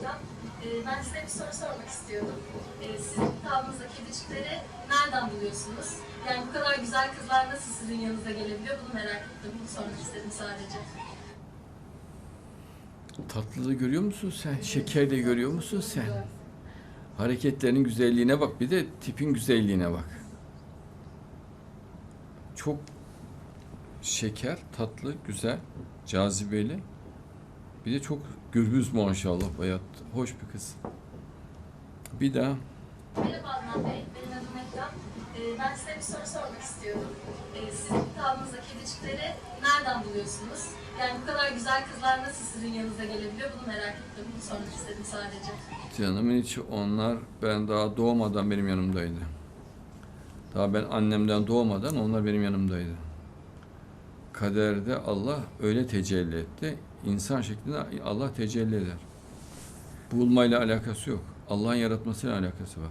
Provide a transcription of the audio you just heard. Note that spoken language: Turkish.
Hocam. Ee, ben size bir soru sormak istiyordum. Ee, sizin kitabınızda kedicikleri nereden buluyorsunuz? Yani bu kadar güzel kızlar nasıl sizin yanınıza gelebiliyor bunu merak ettim. Bunu sormak istedim sadece. Tatlılığı görüyor musun sen? Şeker de görüyor musun sen? Hareketlerinin güzelliğine bak bir de tipin güzelliğine bak. Çok şeker, tatlı, güzel, cazibeli. Bir de çok gürbüz maşallah bayat. Hoş bir kız. Bir daha Merhaba Adnan Bey, benim adım Ekran. Ee, ben size bir soru sormak istiyordum. Ee, sizin kitabınızda kedicikleri nereden buluyorsunuz? Yani bu kadar güzel kızlar nasıl sizin yanınıza gelebiliyor bunu merak ettim. Bunu sormak istedim sadece. canımın içi onlar ben daha doğmadan benim yanımdaydı. Daha ben annemden doğmadan onlar benim yanımdaydı. Kaderde Allah öyle tecelli etti. İnsan şeklinde Allah tecelli eder. Bulmayla alakası yok. Allah'ın yaratmasıyla alakası var.